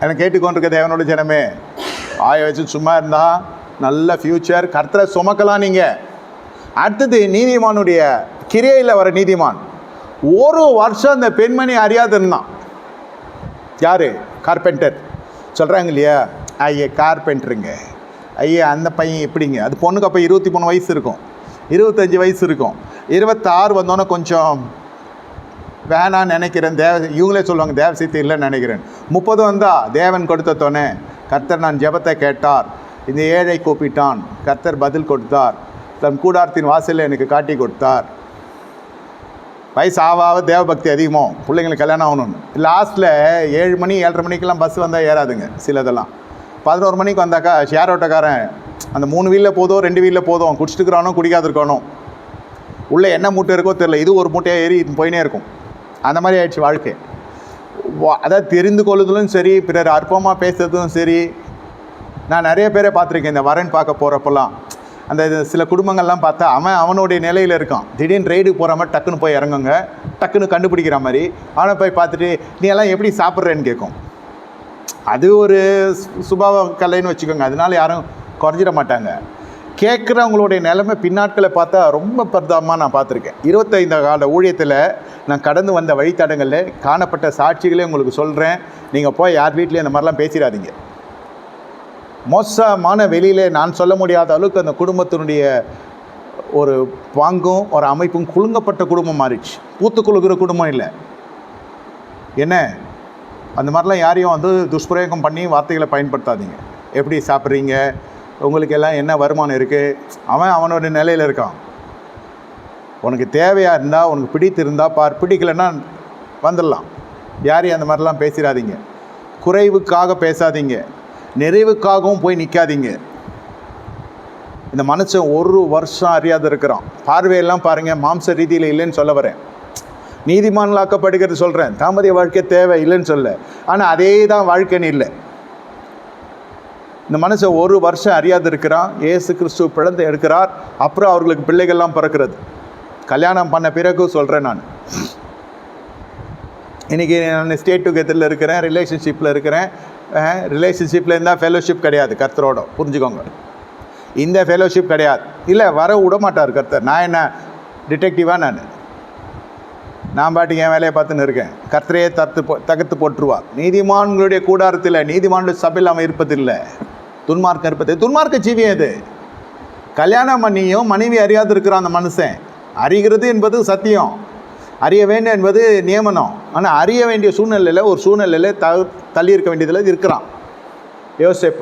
என்னை கேட்டுக்கொண்டிருக்க தேவனோட ஜனமே ஆய வச்சு சும்மா இருந்தா நல்ல ஃப்யூச்சர் கர்த்தரை சுமக்கலாம் நீங்கள் அடுத்தது நீதிமானுடைய கிரியையில் வர நீதிமான். ஒரு வருஷம் அந்த பெண்மணி அறியாது இருந்தான் யார்? கார்பெண்டர் சொல்கிறாங்க இல்லையா? ஐயா கார்பெண்டருங்க ஐயா அந்த பையன் எப்படிங்க? அது பொண்ணுக்கு அப்போ இருபத்தி மூணு வயசு இருக்கும். இருபத்தஞ்சி வயசு இருக்கும். இருபத்தாறு வந்தோன்னே கொஞ்சம் வேணான்னு நினைக்கிறேன். தேவ இவங்களே சொல்லுவாங்க தேவ இல்லைன்னு நினைக்கிறேன். முப்பது வந்தா தேவன் கொடுத்த தோணே கர்த்தர் நான் ஜெபத்தை கேட்டார். இந்த ஏழை கூப்பிட்டான் கர்த்தர் பதில் கொடுத்தார். தன் கூடாரத்தின் வாசலில் எனக்கு காட்டி கொடுத்தார். வயசு ஆக தேவபக்தி அதிகமாகும் பிள்ளைங்களுக்கு கல்யாணம் ஆகணும்னு லாஸ்ட்டில் ஏழு மணி ஏழரை மணிக்கெல்லாம் பஸ் வந்தால் ஏறாதுங்க சிலதெல்லாம். பதினோரு மணிக்கு வந்தாக்கா ஷேர் ஓட்டக்காரன் அந்த மூணு வீலில் போதும் ரெண்டு வீலில் போதும் குடிச்சிட்டு இருக்கிறானோ குடிக்காது உள்ளே என்ன மூட்டை இருக்கோ தெரில இது ஒரு மூட்டையாக ஏறி போயினே இருக்கும். அந்த மாதிரி ஆயிடுச்சு வாழ்க்கை. வா- அதாவது தெரிந்து கொள்ளுதலும் சரி பிறர் அற்பமாக பேசுறதும் சரி. நான் நிறைய பேரை பார்த்துருக்கேன் இந்த வரன் பார்க்க போகிறப்பெல்லாம் அந்த இது சில குடும்பங்கள்லாம் பார்த்தா அவன் அவனுடைய நிலையில் இருக்கான். திடீர்னு ரைடுக்கு போகிற மாதிரி டக்குன்னு போய் இறங்குங்க. டக்குன்னு கண்டுபிடிக்கிற மாதிரி. அவனை போய் பார்த்துட்டு நீ எல்லாம் எப்படி சாப்பிட்றேன்னு கேட்கும். அது ஒரு சுபாவ கலைன்னு வச்சுக்கோங்க. அதனால யாரும் குறைஞ்சிட மாட்டாங்க. கேட்குறவங்களுடைய நிலைமை பின்னாட்களை பார்த்தா ரொம்ப பரிதாபமாக நான் பார்த்துருக்கேன். இருபத்தைந்து கால ஊழியத்தில் நான் கடந்து வந்த வழித்தடங்களில் காணப்பட்ட சாட்சிகளே உங்களுக்கு சொல்கிறேன் நீங்கள் போய் யார் வீட்லேயும் இந்த மாதிரிலாம் பேசிடாதீங்க. மோசமான வெளியிலே நான் சொல்ல முடியாத அளவுக்கு அந்த குடும்பத்தினுடைய ஒரு பாங்கும் ஒரு அமைப்பும் குலுங்கப்பட்ட குடும்பம் மாறிச்சு பூத்து குலுங்குற குடும்பம் இல்லை. என்ன? அந்த மாதிரிலாம் யாரையும் வந்து துஷ்பிரயோகம் பண்ணி வார்த்தைகளை பயன்படுத்தாதீங்க. எப்படி சாப்பிட்றீங்க? உங்களுக்கு எல்லாம் என்ன வருமானம் இருக்குது அவன் அவனோட நிலையில் இருக்கான். உனக்கு தேவையாக இருந்தால் உனக்கு பிடித்திருந்தால் பார். பிடிக்கலைன்னா வந்துடலாம். யாரையும் அந்த மாதிரிலாம் பேசிடாதீங்க. குறைவுக்காக பேசாதீங்க. நிறைவுக்காகவும் போய் நிற்காதீங்க இந்த மனுஷன் ஒரு வருஷம் அறியாத இருக்கிறான். பார்வையெல்லாம் பாருங்கள் மாம்ச ரீதியில் இல்லைன்னு சொல்ல வரேன். நீதிமான்களாக்கப்படுகிறது சொல்கிறேன் தாமதிய வாழ்க்கை தேவை இல்லைன்னு சொல்ல. ஆனால் அதே தான் வாழ்க்கைன்னு இல்லை. இந்த மனுஷன் ஒரு வருஷம் அறியாது இருக்கிறான் ஏசு கிறிஸ்து பிழந்து எடுக்கிறார். அப்புறம் அவர்களுக்கு பிள்ளைகள்லாம் பிறக்கிறது. கல்யாணம் பண்ண பிறகு சொல்கிறேன் நான். இன்றைக்கி நான் ஸ்டேட் டுகெதரில் இருக்கிறேன் ரிலேஷன்ஷிப்பில் இருக்கிறேன். ரிலேஷன்ஷிப்பில் இருந்தால் ஃபெலோஷிப் கிடையாது கர்த்தரோட. புரிஞ்சுக்கோங்க. இந்த ஃபெலோஷிப் கிடையாது. இல்லை வர விட மாட்டார் கர்த்தர். நான் என்ன டிடெக்டிவாக நான்? நான் பாட்டுக்கு என் வேலையை பார்த்துன்னு இருக்கேன். கர்த்தரையே தத்து போ தகர்த்து போட்டுருவா நீதிமான்களுடைய கூடாரத்தில் நீதிமான்கள் சபையில் அவன் இருப்பதில்லை. துன்மார்க்க இருப்பது துன்மார்க்க ஜீவியம் இது கல்யாணம் பண்ணியும் மனைவி அறியாது இருக்கிறான் அந்த மனுஷன். அறிகிறது என்பது சத்தியம். அறிய வேண்டும் என்பது நியமனம். ஆனால் அறிய வேண்டிய சூழ்நிலையில் ஒரு சூழ்நிலையில் த தள்ளி இருக்க வேண்டியதில் இருக்கிறான். யோசிப்பு